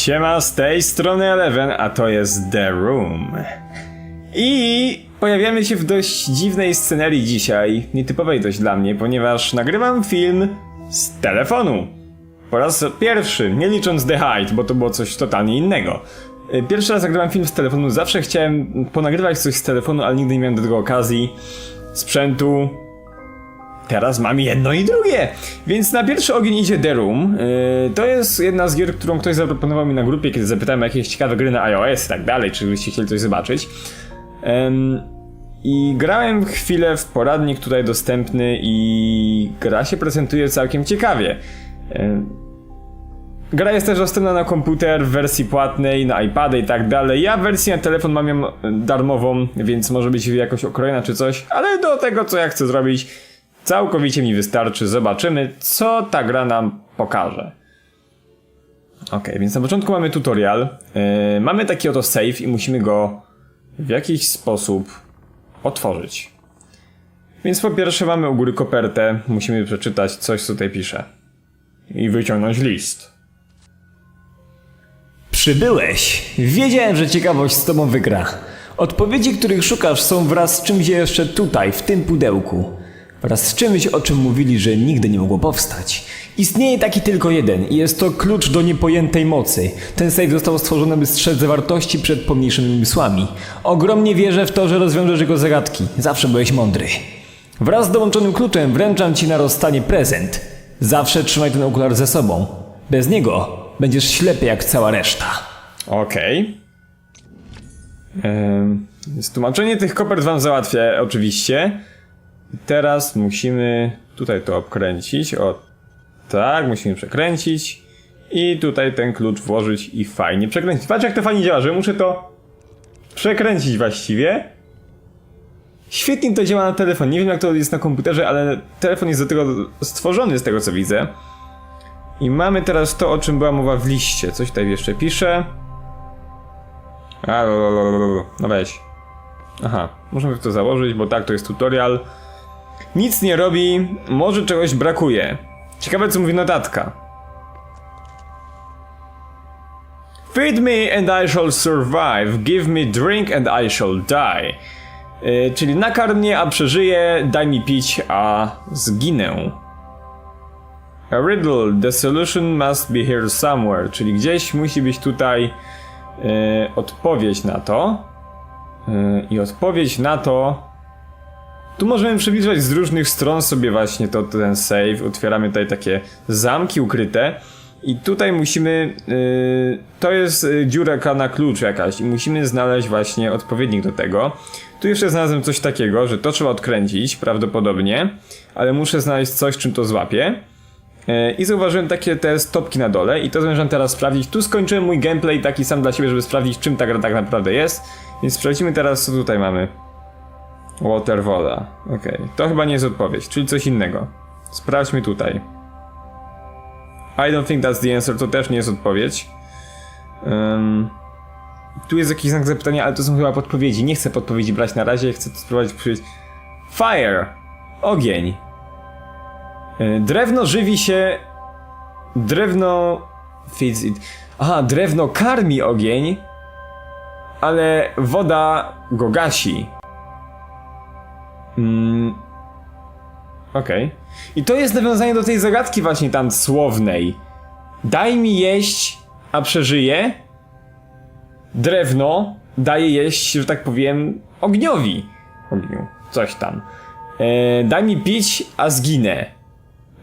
Siema, z tej strony Eleven, a to jest The Room. I pojawiamy się w dość dziwnej scenerii dzisiaj, nietypowej dość dla mnie, ponieważ nagrywam film z telefonu. Po raz pierwszy, nie licząc The Height, bo to było coś totalnie innego. Y, Pierwszy raz nagrywam film z telefonu, zawsze chciałem ponagrywać coś z telefonu, ale nigdy nie miałem do tego okazji. Sprzętu, Teraz mam jedno i drugie! Więc na pierwszy ogień idzie The Room. Yy, to jest jedna z gier, którą ktoś zaproponował mi na grupie, kiedy zapytałem jakieś ciekawe gry na iOS i tak dalej, czy byście chcieli coś zobaczyć. I grałem chwilę w poradnik tutaj dostępny i gra się prezentuje całkiem ciekawie. Gra jest też dostępna na komputer w wersji płatnej, na iPady i tak dalej. Ja w wersji na telefon mam ją darmową, więc może być jakoś okrojona czy coś, ale do tego co ja chcę zrobić całkowicie mi wystarczy. Zobaczymy co ta gra nam pokaże. Ok, więc na początku mamy tutorial. Yy, mamy taki oto save i musimy go w jakiś sposób otworzyć. Więc po pierwsze mamy u góry kopertę, musimy przeczytać coś co tutaj pisze. I wyciągnąć list. Przybyłeś. Wiedziałem, że ciekawość z tobą wygra. Odpowiedzi, których szukasz, są wraz z czymś jeszcze tutaj, w tym pudełku. Wraz z czymś, o czym mówili, że nigdy nie mogło powstać. Istnieje taki tylko jeden i jest to klucz do niepojętej mocy. Ten save został stworzony, by strzec zawartości przed pomniejszymi umysłami. Ogromnie wierzę w to, że rozwiążesz jego zagadki. Zawsze byłeś mądry. Wraz z dołączonym kluczem wręczam ci na rozstanie prezent. Zawsze trzymaj ten okular ze sobą. Bez niego będziesz ślepy jak cała reszta. Okej. Ym, Więc tłumaczenie tych kopert wam załatwię oczywiście. Teraz musimy tutaj to obkręcić. O tak, musimy przekręcić. I tutaj ten klucz włożyć i fajnie przekręcić. Patrz jak to fajnie działa, że muszę to przekręcić właściwie. Świetnie to działa na telefon. Nie wiem jak to jest na komputerze, ale telefon jest do tego stworzony z tego co widzę. I mamy teraz to, o czym była mowa w liście. Coś tutaj jeszcze pisze. A, no weź. Aha, możemy to założyć, bo tak, to jest tutorial. Nic nie robi, może czegoś brakuje. Ciekawe, co mówi notatka. Feed me and I shall survive, give me drink and I shall die. Yy, czyli nakarm mnie, a przeżyję, daj mi pić, a zginę. A riddle, the solution must be here somewhere, czyli gdzieś musi być tutaj e, odpowiedź na to. E, I odpowiedź na to. Tu możemy przybliżać z różnych stron sobie właśnie to, ten save. Otwieramy tutaj takie zamki ukryte. I tutaj musimy. e, to jest e, dziurka na klucz jakaś, i musimy znaleźć właśnie odpowiednik do tego. Tu jeszcze znalazłem coś takiego, że to trzeba odkręcić prawdopodobnie, ale muszę znaleźć coś, czym to złapię. E, I zauważyłem takie te stopki na dole i to zamierzam teraz sprawdzić. Tu skończyłem mój gameplay taki sam dla siebie, żeby sprawdzić czym ta gra tak naprawdę jest. Więc sprawdzimy teraz co tutaj mamy. Water woda. Okej, to chyba nie jest odpowiedź, czyli coś innego. Sprawdźmy tutaj. I don't think that's the answer, to też nie jest odpowiedź. Ym, tu jest jakiś znak zapytania, ale to są chyba podpowiedzi. Nie chcę podpowiedzi brać na razie, chcę to spróbować powiedzieć. Fire! Ogień. E, Drewno żywi się. Drewno. Feeds it. Aha, drewno karmi ogień, ale woda go gasi. Mm. Okej. I to jest nawiązanie do tej zagadki właśnie tam słownej. Daj mi jeść, a przeżyję. Drewno daje jeść, że tak powiem, ogniowi. Ogniu. Coś tam. E, daj mi pić, a zginę.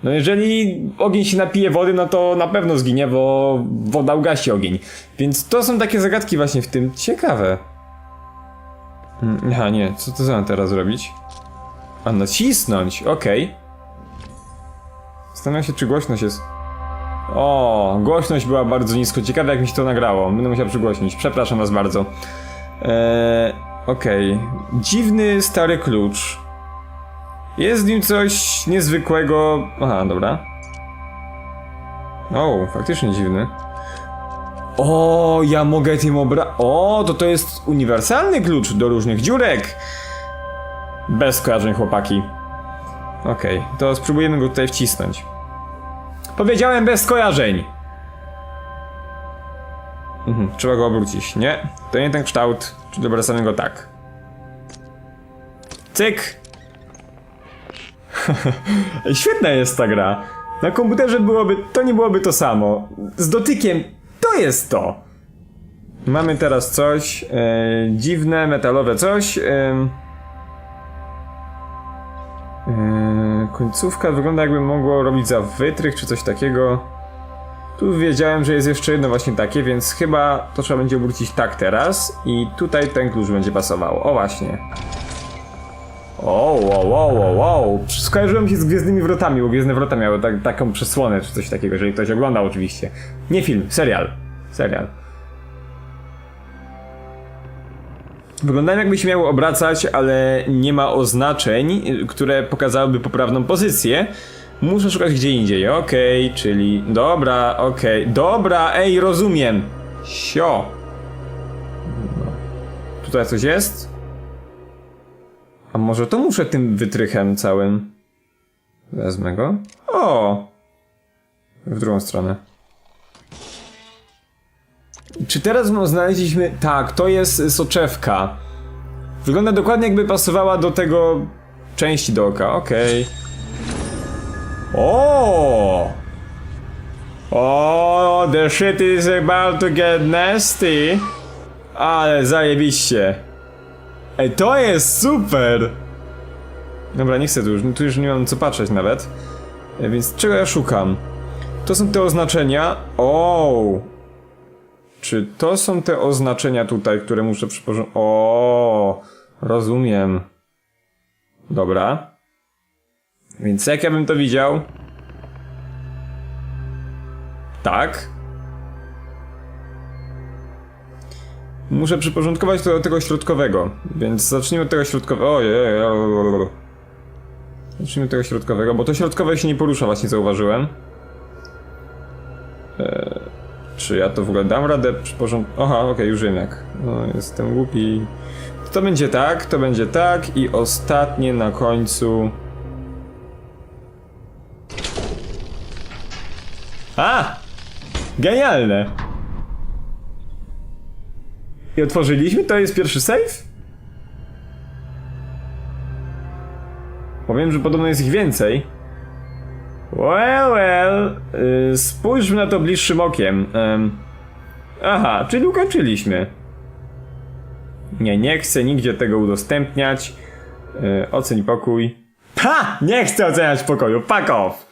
No jeżeli ogień się napije wody, no to na pewno zginie, bo woda ugasi ogień. Więc to są takie zagadki właśnie w tym ciekawe. Mm, Aha, nie, co to mam teraz zrobić? A nacisnąć, okej. Zastanawiam się, czy głośność jest... O, głośność była bardzo nisko. Ciekawe, jak mi się to nagrało. Będę musiał przygłośnić. Przepraszam was bardzo. Eee, okej. Dziwny, stary klucz. Jest w nim coś niezwykłego. Aha, dobra. O, faktycznie dziwny. O, ja mogę tym obra... O, to to jest uniwersalny klucz do różnych dziurek. Bez skojarzeń, chłopaki. Okej, to spróbujemy go tutaj wcisnąć. Powiedziałem bez skojarzeń. Mhm, trzeba go obrócić. Nie, to nie ten kształt, czyli obracamy go tak. Cyk! Świetna jest ta gra. Na komputerze byłoby, to nie byłoby to samo. Z dotykiem to jest to. Mamy teraz coś e, dziwne, metalowe coś. Końcówka wygląda jakby mogło robić za wytrych czy coś takiego. Tu wiedziałem, że jest jeszcze jedno właśnie takie, więc chyba to trzeba będzie obrócić tak teraz i tutaj ten klucz będzie pasował. O właśnie. O, wow, wow, wow, wow. Skojarzyłem się z Gwiezdnymi Wrotami, bo Gwiezdne Wrota miały tak, taką przesłonę czy coś takiego, jeżeli ktoś oglądał oczywiście. Nie film, serial. Serial. Wyglądają jakby się miały obracać, ale nie ma oznaczeń, które pokazałyby poprawną pozycję. Muszę szukać gdzie indziej, okej, czyli... Dobra, okej, dobra, ej, rozumiem. Sio. Tutaj coś jest? A może to muszę tym wytrychem całym? Wezmę go. O! W drugą stronę. Czy teraz no, znaleźliśmy... Tak, to jest soczewka. Wygląda dokładnie jakby pasowała do tego części do oka, okej. O! O, the shit is about to get nasty. Ale zajebiście. Ej, to jest super! Dobra, nie chcę tu już, tu już nie mam co patrzeć nawet. E, Więc czego ja szukam? To są te oznaczenia. O! Czy to są te oznaczenia tutaj, które muszę przyporządkować? O, rozumiem. Dobra. Więc jak ja bym to widział? Tak. Muszę przyporządkować to do tego środkowego, więc zacznijmy od tego środkowego. Ojej, Zacznijmy od tego środkowego, bo to środkowe się nie porusza, właśnie zauważyłem. Eee, czy ja to w ogóle dam radę przyporządkować? Aha, okej, już wiem jak. No, jestem głupi. To będzie tak, to będzie tak i ostatnie na końcu. A! Genialne! I otworzyliśmy? To jest pierwszy save? Powiem, że podobno jest ich więcej. Well, well. Yy, spójrzmy na to bliższym okiem. Aha, czyli ukończyliśmy. Nie, nie chcę nigdzie tego udostępniać. Yy, oceń pokój. Ha! Nie chcę oceniać pokoju. Fuck off!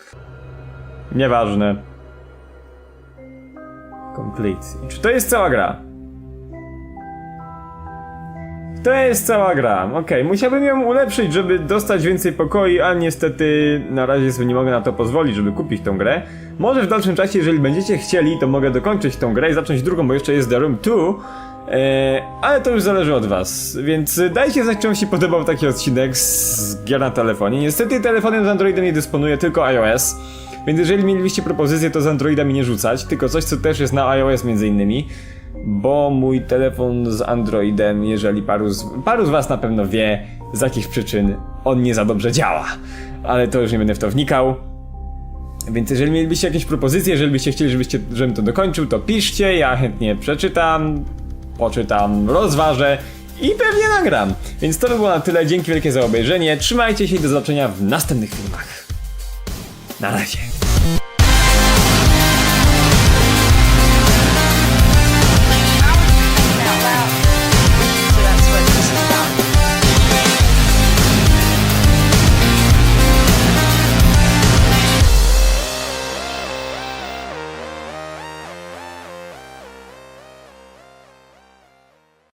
Nieważne. Complete. Czy to jest cała gra? To jest cała gra. Okej, musiałbym ją ulepszyć, żeby dostać więcej pokoi, a niestety na razie sobie nie mogę na to pozwolić, żeby kupić tą grę. Może w dalszym czasie, jeżeli będziecie chcieli, to mogę dokończyć tą grę i zacząć drugą, bo jeszcze jest The Room 2. Eee, ale to już zależy od was, więc dajcie znać, czy wam się podobał taki odcinek z gier na telefonie. Niestety telefonem z Androidem nie dysponuję, tylko iOS. Więc jeżeli mielibyście propozycję, to z Androida mi nie rzucać, tylko coś, co też jest na iOS między innymi. Bo mój telefon z Androidem, jeżeli paru z, paru z was na pewno wie, z jakich przyczyn on nie za dobrze działa. Ale to już nie będę w to wnikał. Więc jeżeli mielibyście jakieś propozycje, jeżeli byście chcieli, żebyście, żebym to dokończył, to piszcie, ja chętnie przeczytam, poczytam, rozważę i pewnie nagram. Więc to by było na tyle, dzięki wielkie za obejrzenie, trzymajcie się i do zobaczenia w następnych filmach. Na razie.